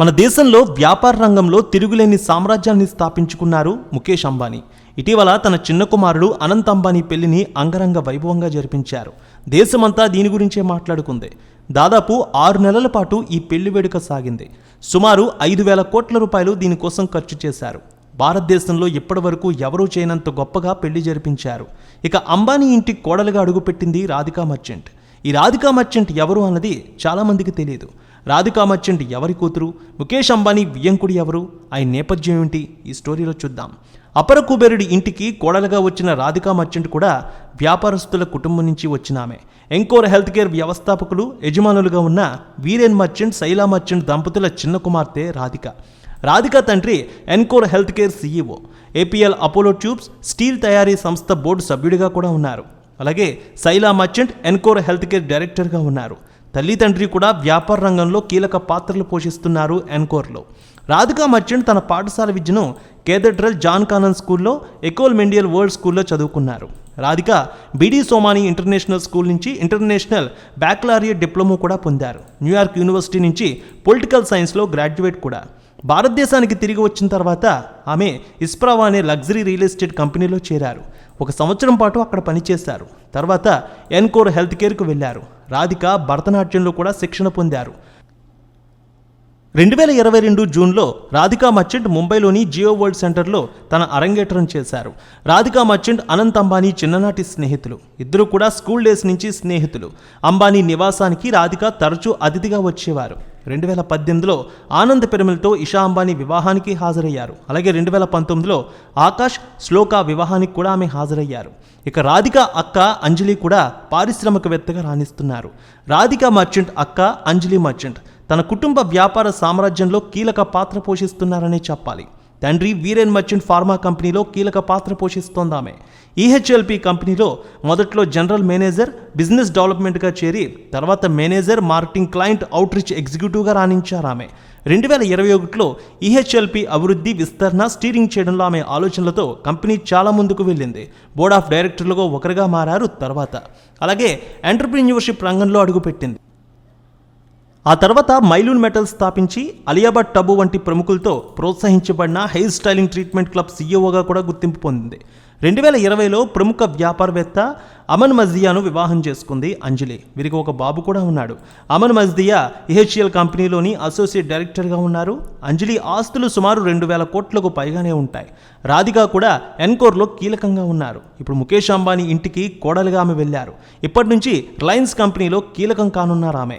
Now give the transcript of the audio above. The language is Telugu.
మన దేశంలో వ్యాపార రంగంలో తిరుగులేని సామ్రాజ్యాన్ని స్థాపించుకున్నారు ముఖేష్ అంబానీ. ఇటీవల తన చిన్న కుమారుడు అనంత్ అంబానీ పెళ్ళిని అంగరంగ వైభవంగా జరిపించారు. దేశమంతా దీని గురించే మాట్లాడుకుంది. దాదాపు ఆరు నెలల పాటు ఈ పెళ్ళి వేడుక సాగింది. సుమారు ఐదు వేల కోట్ల రూపాయలు దీనికోసం ఖర్చు చేశారు. భారతదేశంలో ఇప్పటివరకు ఎవరూ చేయనంత గొప్పగా పెళ్ళి జరిపించారు. ఇక అంబానీ ఇంటి కోడలుగా అడుగుపెట్టింది రాధికా మర్చెంట్. ఈ రాధికా మర్చెంట్ ఎవరు అన్నది చాలామందికి తెలియదు. రాధికా మర్చెంట్ ఎవరి కూతురు? ముఖేష్ అంబానీ వియ్యంకుడి ఎవరు? ఆయన నేపథ్యం ఏమిటి ఈ స్టోరీలో చూద్దాం. అపర కుబేరుడి ఇంటికి కోడలుగా వచ్చిన రాధికా మర్చెంట్ కూడా వ్యాపారస్తుల కుటుంబం నుంచి వచ్చిన ఆమె. ఎంకోర్ హెల్త్ కేర్ వ్యవస్థాపకులు యజమానులుగా ఉన్న వీరేన్ మర్చెంట్ శైలా మర్చెంట్ దంపతుల చిన్న కుమార్తె రాధిక. రాధిక తండ్రి Encore health care CEO APL Apollo tubes steel తయారీ సంస్థ బోర్డు సభ్యుడిగా కూడా ఉన్నారు. అలాగే Shaila Merchant Encore health care డైరెక్టర్గా ఉన్నారు. తల్లి తండ్రి కూడా వ్యాపార రంగంలో కీలక పాత్రలు పోషిస్తున్నారు ఎన్కోర్లో. రాధికా మర్చెంట్ తన పాఠశాల విద్యను కేథడ్రల్ జాన్ కానన్ స్కూల్లో ఎకోల్ మెండియల్ వరల్డ్ స్కూల్లో చదువుకున్నారు. Radhika BD Somani international school నుంచి ఇంటర్నేషనల్ బ్యాక్లారియట్ డిప్లొమా కూడా పొందారు. న్యూయార్క్ యూనివర్సిటీ నుంచి పొలిటికల్ సైన్స్లో గ్రాడ్యుయేట్ కూడా. భారతదేశానికి తిరిగి వచ్చిన తర్వాత ఆమె ఇస్ప్రావా అనే లగ్జరీ రియల్ ఎస్టేట్ కంపెనీలో చేరారు. ఒక సంవత్సరం పాటు అక్కడ పనిచేశారు. తర్వాత ఎన్కోర్ హెల్త్ కేర్కు వెళ్ళారు. రాధిక భరతనాట్యంలో కూడా శిక్షణ పొందారు. రెండు వేల ఇరవై రెండు జూన్లో రాధికా మర్చెంట్ ముంబైలోని జియో వరల్డ్ సెంటర్లో తన అరంగేట్రం చేశారు. రాధికా మర్చెంట్ అనంత్ అంబానీ చిన్ననాటి స్నేహితులు. ఇద్దరు కూడా స్కూల్ డేస్ నుంచి స్నేహితులు. అంబానీ నివాసానికి రాధిక తరచూ అతిథిగా వచ్చేవారు. రెండు వేల పద్దెనిమిదిలో ఆనంద్ పెరుమలతో ఇషా అంబానీ వివాహానికి హాజరయ్యారు. అలాగే రెండు వేల పంతొమ్మిదిలో ఆకాష్ శ్లోక వివాహానికి కూడా ఆమె హాజరయ్యారు. ఇక రాధిక అక్క అంజలి కూడా పారిశ్రామికవేత్తగా రాణిస్తున్నారు. రాధిక మర్చెంట్ అక్క అంజలి మర్చెంట్. తన కుటుంబ వ్యాపార సామ్రాజ్యంలో కీలక పాత్ర పోషిస్తున్నారనే చెప్పాలి. తండ్రి వీరేన్ మర్చెంట్ ఫార్మా కంపెనీలో కీలక పాత్ర పోషిస్తోందామె. ఈహెచ్ఎల్పి కంపెనీలో మొదట్లో జనరల్ మేనేజర్ బిజినెస్ డెవలప్మెంట్గా చేరి తర్వాత మేనేజర్ మార్కెటింగ్ క్లయింట్ అవుట్రీచ్ ఎగ్జిక్యూటివ్గా రాణించారు ఆమె రెండు వేల ఇరవై ఒకటిలో ఈహెచ్ఎల్పి అభివృద్ధి విస్తరణ స్టీరింగ్ చేయడంలో ఆమె ఆలోచనలతో కంపెనీ చాలా ముందుకు వెళ్ళింది. బోర్డ్ ఆఫ్ డైరెక్టర్లుగా ఒకరిగా మారారు తర్వాత. అలాగే ఎంటర్ప్రీన్యూర్షిప్ రంగంలో అడుగుపెట్టింది. ఆ తర్వాత మైలూన్ మెటల్ స్థాపించి అలియాబాద్ టబు వంటి ప్రముఖులతో ప్రోత్సహించబడిన హెయిర్ స్టైలింగ్ ట్రీట్మెంట్ క్లబ్ సీఈఓగా కూడా గుర్తింపు పొందింది. రెండు వేల ఇరవైలో ప్రముఖ వ్యాపారవేత్త అమన్ మజ్దియాను వివాహం చేసుకుంది అంజలి. వీరికి ఒక బాబు కూడా ఉన్నాడు. అమన్ మజ్దియా ఈహెచ్ఎల్ కంపెనీలోని అసోసియేట్ డైరెక్టర్గా ఉన్నారు. అంజలి ఆస్తులు సుమారు రెండు వేల కోట్లకు పైగానే ఉంటాయి. రాధిక కూడా ఎన్కోర్లో కీలకంగా ఉన్నారు. ఇప్పుడు ముఖేష్ అంబానీ ఇంటికి కోడలుగా ఆమె వెళ్ళారు. ఇప్పటి నుంచి రిలయన్స్ కంపెనీలో కీలకం కానున్నారు ఆమె.